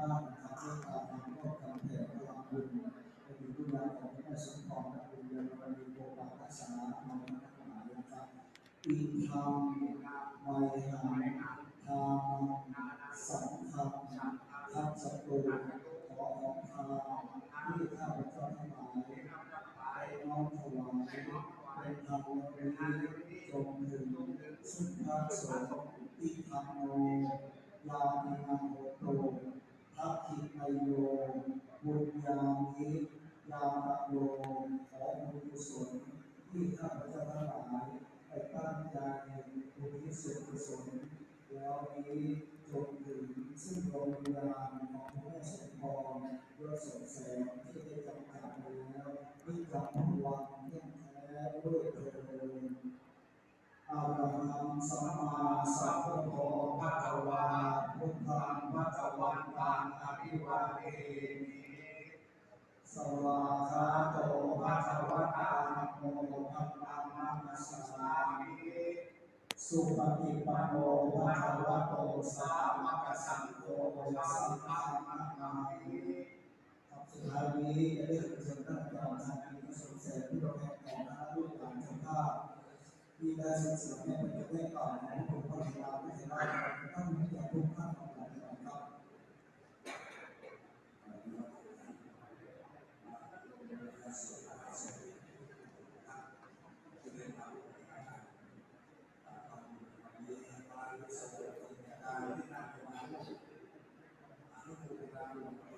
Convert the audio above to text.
บ้านนะครับเรื่องการทำโทษทำแผลทำบุญเป็นผู้ย้ยของพระสมพรนักบุญยนต์วันนี้โภคภธรรมนัหารธรรมไมหานทางสังฆทัพสัตรูขอองทานที่ข้าพเจ้าทั้งหลายได้น้อมถวายเป็นธรรมนี้จงถึงสุขสวสงฆ์ที่ทรรมโานิโมโต ทัพทิมโยบุญญาณิยาตโยขอบุญกุศลที่ข้าพเจ้าทั้งหลายไปตั้งใจบุญที่สุดกุศลแล้วนี้จงถึงซึ่งโรงพยาบาลของพระแม่สมพรด้วยสงแสงที่ได้จำกัดแล้วที่กับพลังเที่ยงแท้ด้วยเถิดอาระหังสัมมาสัมพุทโธภะคะวาพุทธังภะคะวันต สวากขาโตภะคะวะตานะโมธัมมังนัมมัสสามิสุปฏิปันโนภะคะวะโตสาวกสังโฆสังฆังนามามิครับสุดท้ายนี้จะได้เชิญท่านอาจารย์สันติประสมเสริฐผู้ประกอบของคณะลูกหลานเจ้าภาพที่ได้ส่งเสริมให้เป็นประเทศก่อนของพระพุทธเจ้าที่ได้รับ everyone.